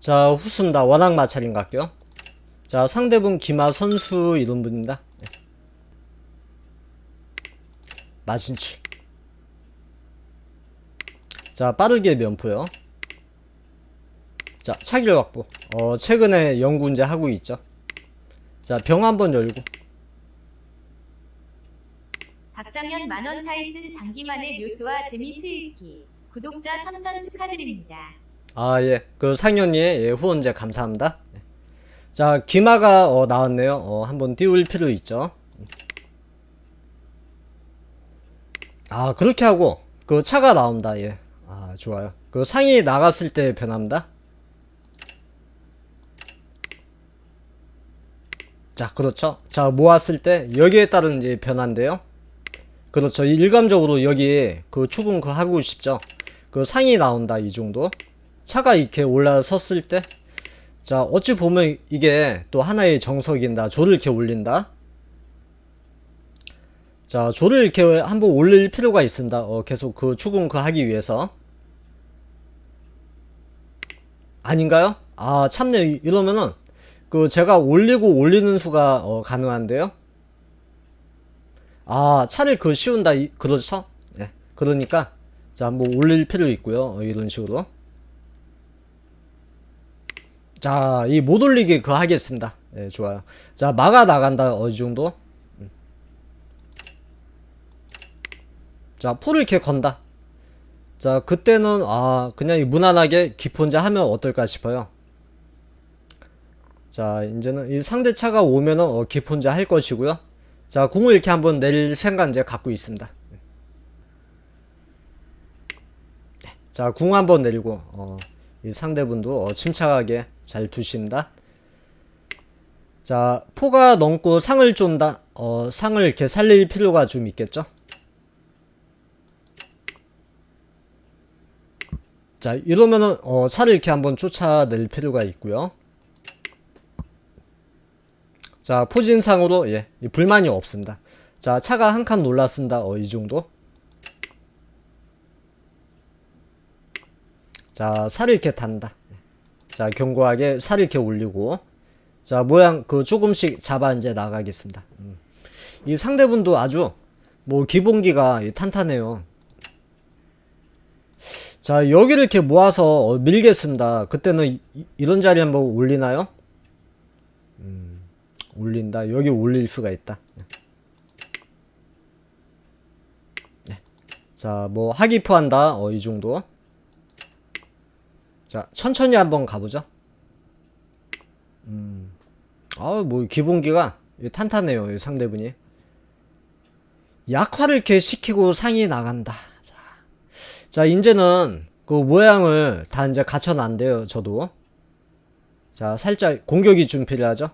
자, 후순다. 워낙 마찰인 것 같고요. 자, 상대분 기마 선수 이런 분입니다. 네. 마신출. 자, 빠르게 면포요. 자, 차기력 확보. 어, 최근에 연구 이제 하고 있죠. 자, 병 한번 열고. 박상현 만원 타이슨 장기만의 묘수와 재미 수익기 구독자 3천 축하드립니다. 아, 예. 그 상현이의 예, 후원제 감사합니다. 네. 자, 기마가 어, 나왔네요. 어, 한번 띄울 필요 있죠. 아, 그렇게 하고 그 차가 나온다. 예. 아, 좋아요. 그 상이 나갔을 때 변합니다. 자, 그렇죠. 자, 모았을 때 여기에 따른 이제 변화인데요. 그렇죠. 일감적으로 여기 그 추궁 그 하고 싶죠. 그 상이 나온다 이 정도. 차가 이렇게 올라섰을 때, 자, 어찌 보면 이게 또 하나의 정석인다. 조를 이렇게 올린다. 자, 조를 이렇게 한번 올릴 필요가 있습니다. 어, 계속 그 추궁 그 하기 위해서. 아닌가요? 아, 참네. 이러면은, 그 제가 올리고 올리는 수가 어, 가능한데요. 아, 차를 그 씌운다. 이- 그렇죠? 예. 그러니까, 자, 뭐 올릴 필요 있고요. 어, 이런 식으로. 자, 이 못 올리기 그거 하겠습니다. 예, 좋아요. 자, 막아 나간다. 어느 정도? 음. 자, 포를 이렇게 건다. 자, 그때는, 아, 그냥 이 무난하게 기폰자 하면 어떨까 싶어요. 자, 이제는 이 상대 차가 오면은, 어, 기폰자 할 것이고요. 자, 궁을 이렇게 한번 내릴 생각 이제 갖고 있습니다. 네. 자, 궁 한번 내리고, 어, 이 상대분도 어, 침착하게 잘 두신다. 자, 포가 넘고 상을 쫀다. 어, 상을 이렇게 살릴 필요가 좀 있겠죠? 자, 이러면은, 어, 차를 이렇게 한번 쫓아낼 필요가 있고요. 자, 포진상으로, 예, 이 불만이 없습니다. 자, 차가 한 칸 놀랐습니다. 어, 이 정도. 자, 살을 이렇게 단다. 자, 견고하게 살을 이렇게 올리고. 자, 모양 그 조금씩 잡아 이제 나가겠습니다. 음. 이 상대분도 아주 뭐 기본기가 이 탄탄해요. 자, 여기를 이렇게 모아서 어, 밀겠습니다. 그때는 이, 이런 자리 한번 올리나요? 음, 올린다. 여기 올릴 수가 있다. 네. 자, 뭐 하기포 한다. 어, 이 정도. 자, 천천히 한번 가보죠. 음, 아, 뭐, 기본기가 탄탄해요, 이 상대분이. 약화를 이렇게 시키고 상이 나간다. 자, 자, 이제는 그 모양을 다 이제 갖춰놨는데요, 저도. 자, 살짝 공격이 좀 필요하죠?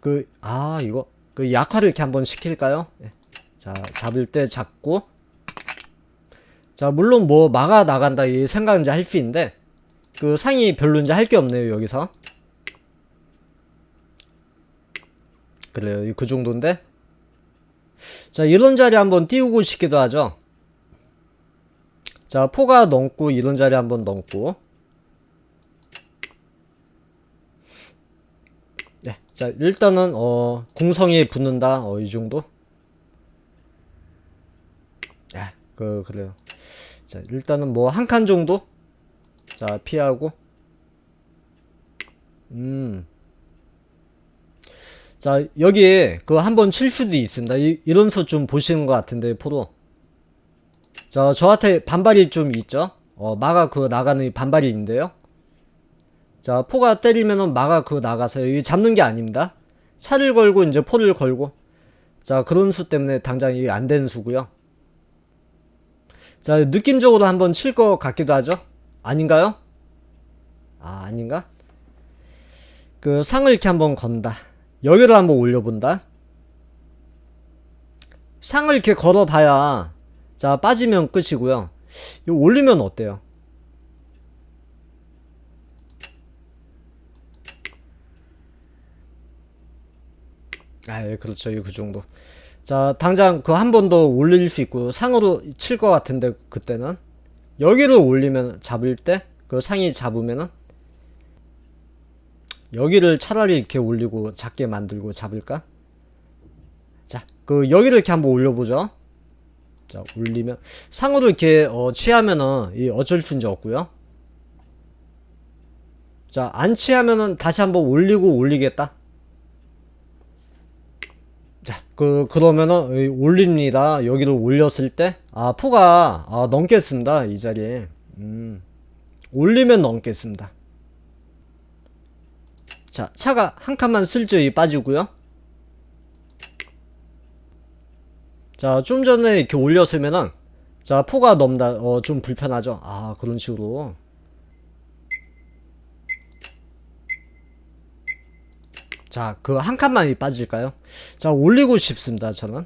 그, 아, 이거, 그 약화를 이렇게 한번 시킬까요? 예. 자, 잡을 때 잡고, 자, 물론 뭐 막아 나간다 이 생각은 이제 할 수 있는데 그 상이 별로 이제 할 게 없네요, 여기서. 그래요. 그 정도인데. 자, 이런 자리 한번 띄우고 싶기도 하죠. 자, 포가 넘고 이런 자리 한번 넘고. 네. 자, 일단은 어 공성이 붙는다. 어 이 정도. 네. 그 그래요. 자, 일단은 뭐 한 칸 정도? 자, 피하고. 음. 자, 여기에 그 한번 칠 수도 있습니다. 이, 이런 수좀 보시는 것 같은데, 포로. 자, 저한테 반발이 좀 있죠? 어, 마가 그 나가는 이 반발이 있는데요. 자, 포가 때리면은 마가 그 나가서 여기 잡는 게 아닙니다. 차를 걸고 이제 포를 걸고. 자, 그런 수 때문에 당장 이게 안 되는 수고요. 자, 느낌적으로 한번 칠 것 같기도 하죠? 아닌가요? 아, 아닌가? 그 상을 이렇게 한번 건다. 여기를 한번 올려본다. 상을 이렇게 걸어봐야, 자, 빠지면 끝이고요. 이거 올리면 어때요? 아, 예, 그렇죠. 이 그 정도. 자, 당장 그 한 번 더 올릴 수 있고 상으로 칠 것 같은데 그때는 여기를 올리면 잡을 때 그 상이 잡으면은 여기를 차라리 이렇게 올리고 작게 만들고 잡을까? 자, 그 여기를 이렇게 한번 올려보죠. 자, 올리면 상으로 이렇게 어, 취하면은 이 어쩔 수 없고요. 자, 안 취하면은 다시 한번 올리고 올리겠다. 자, 그 그러면은 이 올립니다. 여기를 올렸을 때, 아 포가 아, 넘겠습니다 이 자리에. 음, 올리면 넘겠습니다. 자, 차가 한 칸만 슬쩍이 빠지고요. 자, 좀 전에 이렇게 올렸으면은, 자, 포가 넘다, 어, 좀 불편하죠. 아, 그런 식으로. 자, 그 한 칸만 빠질까요? 자, 올리고 싶습니다, 저는.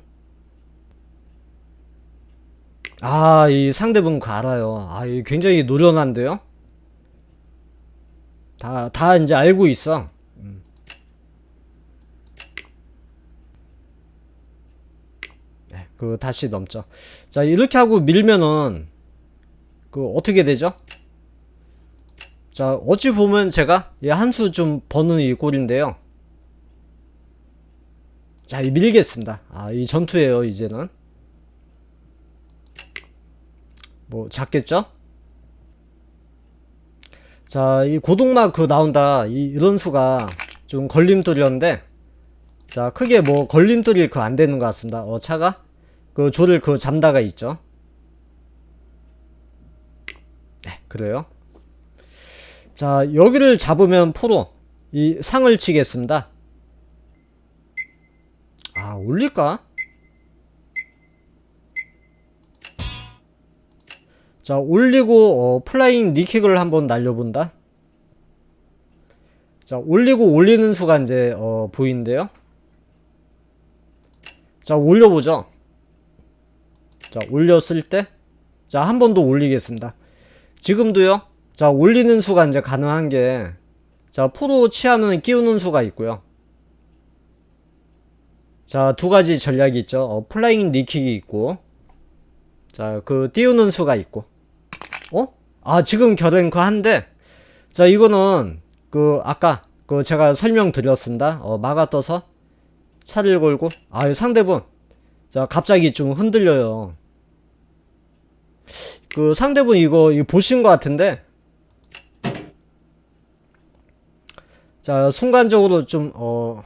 아, 이 상대분 그 알아요. 아, 이 굉장히 노련한데요? 다, 다 이제 알고 있어. 음. 네, 그 다시 넘죠. 자, 이렇게 하고 밀면은, 그 어떻게 되죠? 자, 어찌 보면 제가 한수 좀 버는 이 꼴인데요. 자, 이 밀겠습니다. 아, 이 전투예요, 이제는. 뭐, 작겠죠? 자, 이 고동막 그 나온다. 이, 이런 수가 좀 걸림돌이었는데, 자, 크게 뭐 걸림돌이 그 안 되는 것 같습니다. 어, 차가 그 조를 그 잠다가 있죠. 네, 그래요. 자, 여기를 잡으면 포로 이 상을 치겠습니다. 아, 올릴까? 자, 올리고, 어, 플라잉 니킥을 한번 날려본다. 자, 올리고 올리는 수가 이제, 어, 보이는데요. 자, 올려보죠. 자, 올렸을 때, 자, 한 번 더 올리겠습니다. 지금도요, 자, 올리는 수가 이제 가능한 게, 자, 포로 취하면 끼우는 수가 있고요. 자, 두 가지 전략이 있죠. 어, 플라잉 리킥이 있고, 자, 그, 띄우는 수가 있고. 어? 아, 지금 결행 그 한데, 자, 이거는, 그, 아까, 그, 제가 설명드렸습니다. 어, 막아 떠서, 차를 걸고, 아, 이 상대분. 자, 갑자기 좀 흔들려요. 그, 상대분 이거, 이거 보신 것 같은데, 자, 순간적으로 좀, 어,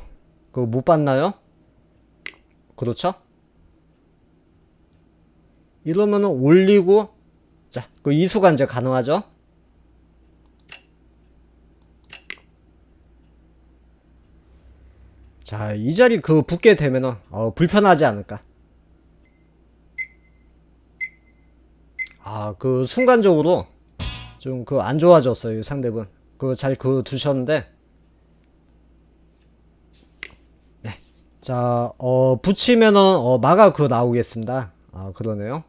그, 못 봤나요? 그렇죠? 이러면은 올리고 자, 그 이수가 이제 가능하죠? 자, 이 자리 그 붙게 되면은 어, 불편하지 않을까? 아, 그 순간적으로 좀 그 안 좋아졌어요, 이 상대분. 그 잘 그 두셨는데 자, 어, 붙이면은, 어, 마가 그 나오겠습니다. 아, 그러네요.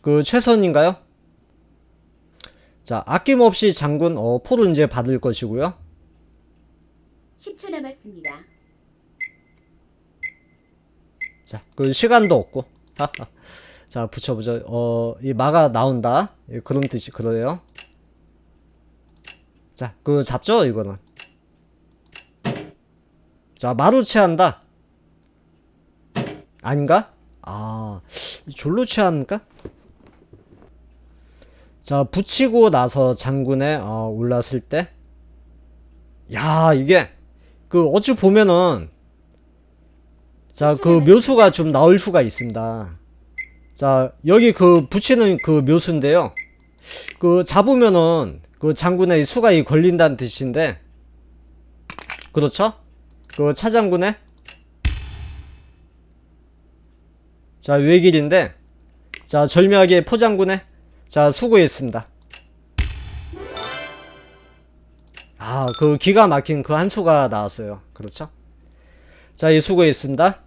그, 최선인가요? 자, 아낌없이 장군, 어, 포를 이제 받을 것이고요. 10초 남았습니다. 자, 그, 시간도 없고. 자, 붙여보죠. 어, 이 마가 나온다. 예, 그런 뜻이, 그러네요. 자, 그, 잡죠, 이거는. 자, 마루 취한다. 아닌가? 아, 졸로 취합니까? 자, 붙이고 나서 장군에 어, 올랐을 때, 야, 이게 그 어찌 보면은 자, 그 묘수가 좀 나올 수가 있습니다. 자, 여기 그 붙이는 그 묘수인데요. 그 잡으면은 그 장군의 수가 이 걸린다는 뜻인데, 그렇죠? 그 차장군의 자 외길인데 자 절묘하게 포장군의 자 수고했습니다. 아 그 기가 막힌 그 한 수가 나왔어요. 그렇죠? 자이 수고했습니다